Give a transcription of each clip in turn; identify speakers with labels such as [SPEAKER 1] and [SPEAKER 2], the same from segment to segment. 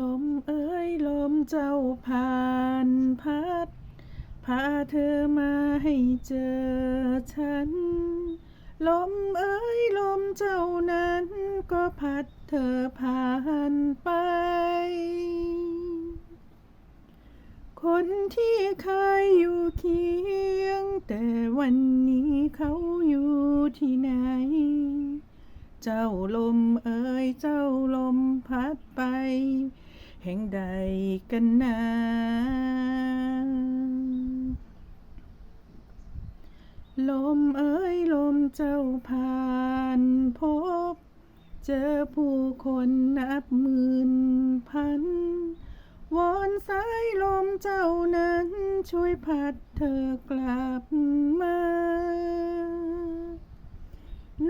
[SPEAKER 1] ลมเอ้ยลมเจ้าผ่านพัดพาเธอมาให้เจอฉัน ลมเอ้ยลมเจ้านั้น ก็พัดเธอผ่านไป คนที่เคยอยู่เคียง แต่วันนี้เขาอยู่ที่ไหน เจ้าลมเอ่ยเจ้าลมพัดไป แห่งใดกันนาลมเอ่ยลมเจ้าผ่านพบ เจอผู้คนนับหมื่นพันวอนสายลมเจ้านั้นช่วยพัดเธอกลับมา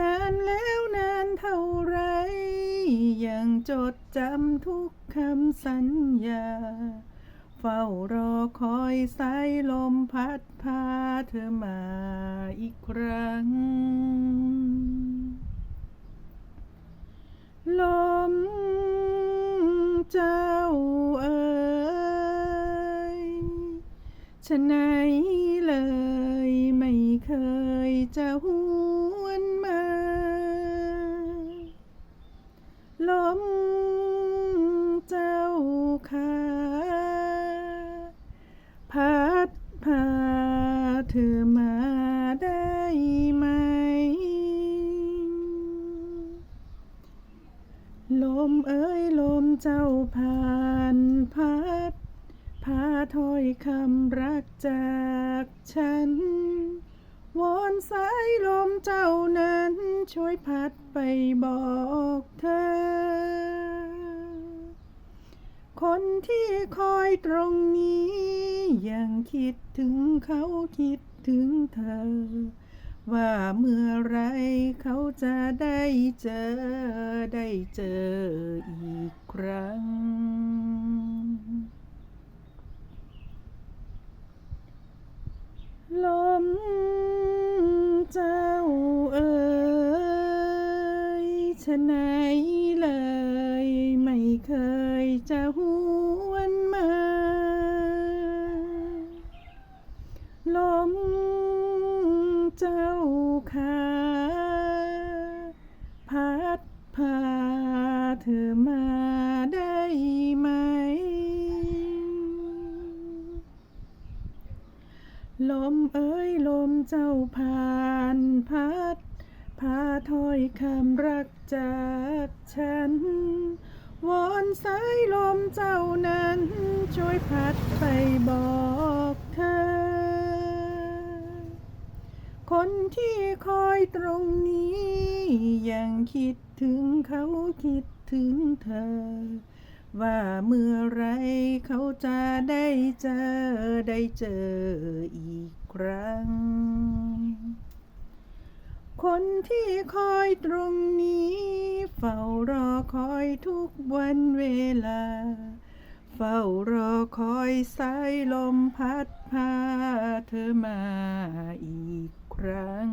[SPEAKER 1] นานแล้ว เท่าไรยังจดจำทุกคำสัญญา เฝ้ารอคอยสายลมพัดพาเธอมาอีกครั้ง ลมเจ้าเอ๋ยฉะไหนเลยไม่เคยจะหูวนมา ลมเจ้า ค่ะพัดพาเธอมาได้ไหม ลมเอ้ยลมเจ้าผ่านพัดพาถ้อยคำรักจากฉัน วอนสายลมเจ้านั้นช่วยพัดไปบอกเธอ คนที่คอยตรงนี้ ยังคิดถึงเขาคิดถึงเธอ ว่าเมื่อไรเขาจะได้เจอได้เจออีกครั้ง ลมเจ้าเอ๋ยฉะไหนเลย เคยจะหวนมา ลมเจ้าค่ะพัดพาเธอมาได้ไหม ลมเอ้ยลมเจ้าผ่านพัดพาถ้อยคำรักจากฉัน วอนสายลมเจ้านั้น ช่วยพัดไปบอกเธอ คนที่คอยตรงนี้ ยังคิดถึงเขาคิดถึงเธอ ว่าเมื่อไรเขาจะได้เจอได้เจออีกครั้ง คนที่คอยตรงนี้ เฝ้ารอคอยทุกวันเวลา เฝ้ารอคอยสายลมพัดพาเธอมาอีกครั้ง